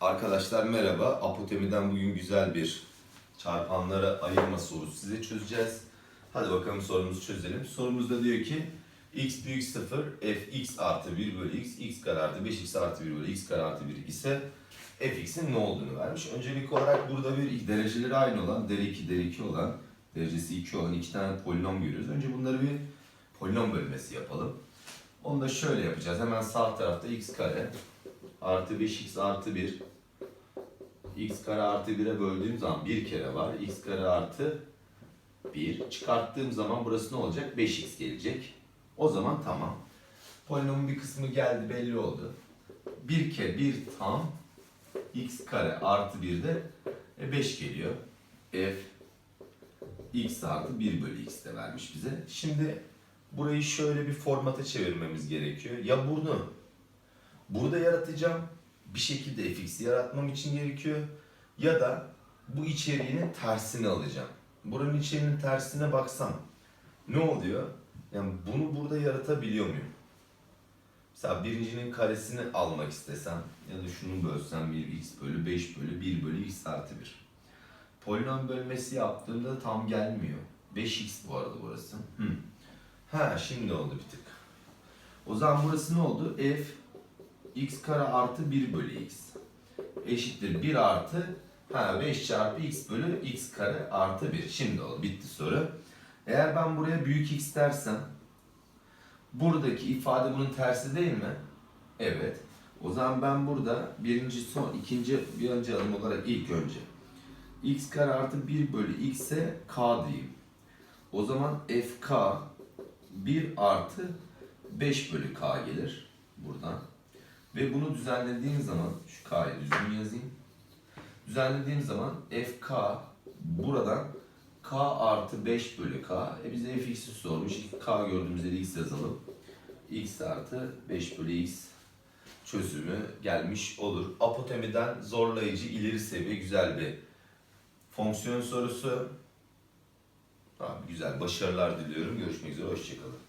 Arkadaşlar merhaba. Apotemiden bugün güzel bir çarpanlara ayırma sorusu size çözeceğiz. Hadi bakalım sorumuzu çözelim. Sorumuzda diyor ki x büyük 0, f x artı 1 bölü x, x kare artı 5x artı 1 bölü x kare artı 1 ise fx'in ne olduğunu vermiş. Öncelik olarak burada bir dereceleri aynı olan, dere 2, dere 2 olan, derecesi 2 olan iki tane polinom görüyoruz. Önce bunları bir polinom bölmesi yapalım. Onu da şöyle yapacağız. Hemen sağ tarafta x kare artı 5x artı 1 x kare artı 1'e böldüğüm zaman bir kere var. x kare artı 1 çıkarttığım zaman burası ne olacak? 5x gelecek. O zaman tamam. Polinomun bir kısmı geldi belli oldu. Bir kere bir tam x kare artı 1 de 5 geliyor. f x artı 1 bölü x de vermiş bize. Şimdi burayı şöyle bir formata çevirmemiz gerekiyor. Ya bunu burada yaratacağım. Bir şekilde fx'i yaratmam için gerekiyor. Ya da bu içeriğinin tersini alacağım. Buranın içeriğinin tersine baksam ne oluyor? Yani bunu burada yaratabiliyor muyum? Mesela birincinin karesini almak istesem ya da şunu bölsem 1x bölü 5 bölü 1 bölü x artı 1. Polinom bölmesi yaptığımda tam gelmiyor. 5x bu arada burası. Hı. Ha şimdi oldu bir tık. O zaman burası ne oldu? f x kare artı 1 bölü x eşittir 1 artı ha 5 çarpı x bölü x kare artı 1. Şimdi oldu. Bitti soru. Eğer ben buraya büyük x dersem buradaki ifade bunun tersi değil mi? Evet. O zaman ben burada birinci son ikinci bir önce adım olarak ilk önce x kare artı 1 bölü x'e k diyeyim. O zaman fk 1 artı 5 bölü k gelir buradan. Ve bunu düzenlediğim zaman şu k'yı düzgün yazayım. Düzenlediğim zaman fk buradan k artı 5 bölü k. E bize fx'i sormuş. k gördüğümüzde de x yazalım. x artı 5 bölü x çözümü gelmiş olur. Apotemiden zorlayıcı ileri seviye güzel bir fonksiyon sorusu. Abi güzel başarılar diliyorum. Görüşmek üzere. Hoşçakalın.